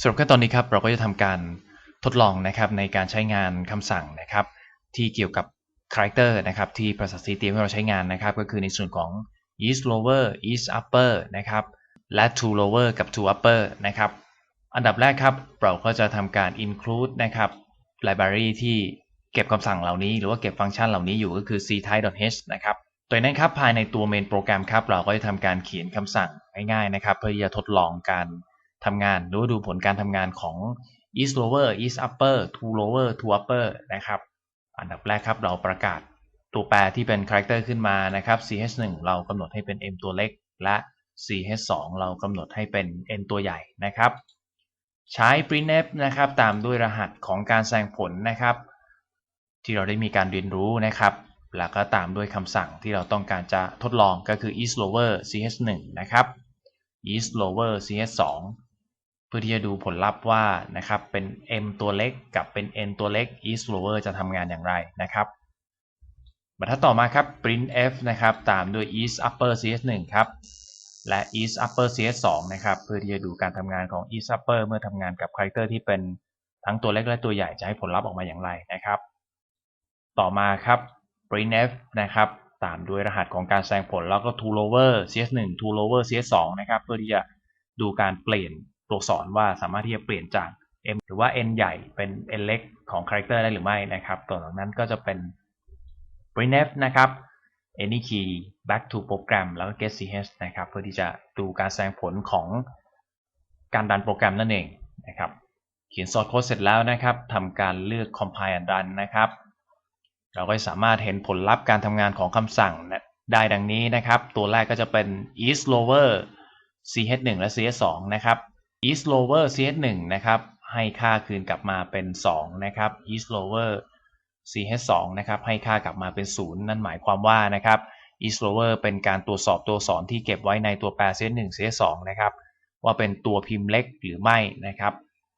สำหรับขั้นตอนนี้ครับเราก็จะทำการทดลองนะครับในการใช้งานคำสั่งนะครับ ที่เกี่ยวกับคาแรคเตอร์นะครับที่ภาษา C เตรียมให้เราใช้งานนะครับ ก็คือในส่วนของ is lower is upper นะครับและ to lower กับ to upper นะครับอันดับแรกครับเราก็จะทำการ include นะครับ library ที่เก็บคำสั่งเหล่านี้ หรือว่าเก็บฟังก์ชันเหล่านี้อยู่ก็คือ ctype.h นะครับโดยนั้นครับภายในตัว main โปรแกรมครับเราก็จะทำการเขียนคำสั่งง่ายๆนะครับ เพื่อที่จะทดลองการ ทำงาน หรือว่าดูผลการทำงานของ is lower is upper to lower to upper นะครับ อันดับแรกครับเราประกาศตัวแปรที่เป็นคาแรคเตอร์ขึ้นมานะครับ ch1 เรากำหนดให้เป็น m ตัวเล็ก และ ch2 เรากำหนดให้เป็น n ตัวใหญ่นะครับ ใช้ printf นะครับตามด้วยรหัสของการแสดงผลนะครับ ที่เราได้มีการเรียนรู้นะครับ แล้วก็ตามด้วยคำสั่งที่เราต้องการจะทดลองก็คือ is lower ch1 นะครับ is lower ch2 เพื่อที่จะดูผลลัพธ์ว่านะครับเป็น m ตัวเล็กกับเป็น n ตัวเล็ก is lower จะทำงานอย่างไรนะครับบรรทัดต่อมาครับ printf นะครับตามด้วย is upper ch1 ครับและ is upper ch2 นะครับเพื่อที่จะดูการทำงานของ is upper เมื่อทำงานกับคาแรคเตอร์ที่เป็นทั้งตัวเล็กและตัวใหญ่จะให้ผลลัพธ์ออกมาอย่างไรนะครับ ต่อมาครับ printf นะครับตามด้วยรหัสของการแสดงผลแล้วก็ to lower ch1 to lower ch2 นะครับเพื่อที่จะดูการเปลี่ยน ตัวสอนว่าสามารถที่จะเปลี่ยนจาก m หรือว่า n ใหญ่เป็น n เล็กของคาแรคเตอร์ได้หรือไม่นะครับตัวเหล่านั้นก็จะเป็น printf นะครับ any key back to program แล้วก็ get ch นะครับ เพื่อที่จะดูการแสดงผลของการดันโปรแกรมนั่นเองนะครับเขียน source code เสร็จแล้วนะครับทำการเลือก compile and run นะครับ เราก็สามารถเห็นผลลัพธ์การทำงานของคำสั่งได้ดังนี้นะครับ ตัวแรกก็จะเป็น is lower ch1 และ ch2 นะครับ is lower ch1 นะครับให้ค่าคืนกลับมาเป็น 2 นะครับ is lower ch2 นะครับให้ค่ากลับมาเป็น 0 นั่นหมายความว่านะครับ is lower เป็นการตรวจสอบตัวสอนที่เก็บไว้ในตัวแปร ch1 ch2 นะครับว่าเป็นตัวพิมพ์เล็กหรือไม่นะครับ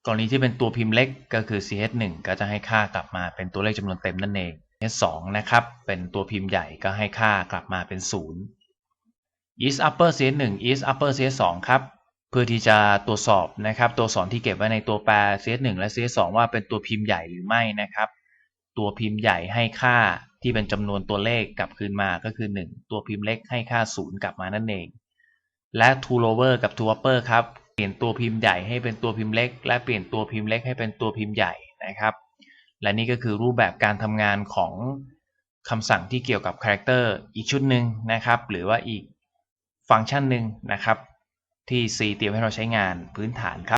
กรณีที่เป็นตัวพิมพ์เล็กก็คือ ch1 ก็จะให้ค่ากลับมาเป็นตัวเลขจำนวนเต็มนั่นเอง ch2 นะครับเป็นตัวพิมพ์ใหญ่ก็ให้ค่ากลับมาเป็น0 is upper ch1 is upper ch2 ครับ เพื่อที่จะตรวจสอบนะครับตัวสอนที่เก็บไว้ในตัวแปร ch1 และ ch2 ว่าเป็นตัวพิมพ์ใหญ่หรือไม่นะครับ ตัวพิมพ์ใหญ่ให้ค่าที่เป็นจำนวนตัวเลขกลับคืนมาก็คือ 1 ตัวพิมพ์เล็กให้ค่า 0 กลับมานั่นเอง และ to lower กับ to upper ครับเปลี่ยนตัวพิมพ์ใหญ่ให้เป็นตัวพิมพ์เล็ก และเปลี่ยนตัวพิมพ์เล็กให้เป็นตัวพิมพ์ใหญ่นะครับ และนี่ก็คือรูปแบบการทำงานของคำสั่งที่เกี่ยวกับคาแรคเตอร์อีกชุดหนึ่งนะครับ หรือว่าอีกฟังก์ชันหนึ่งนะครับ ที่ C เตรียมให้เราใช้งานพื้นฐานครับ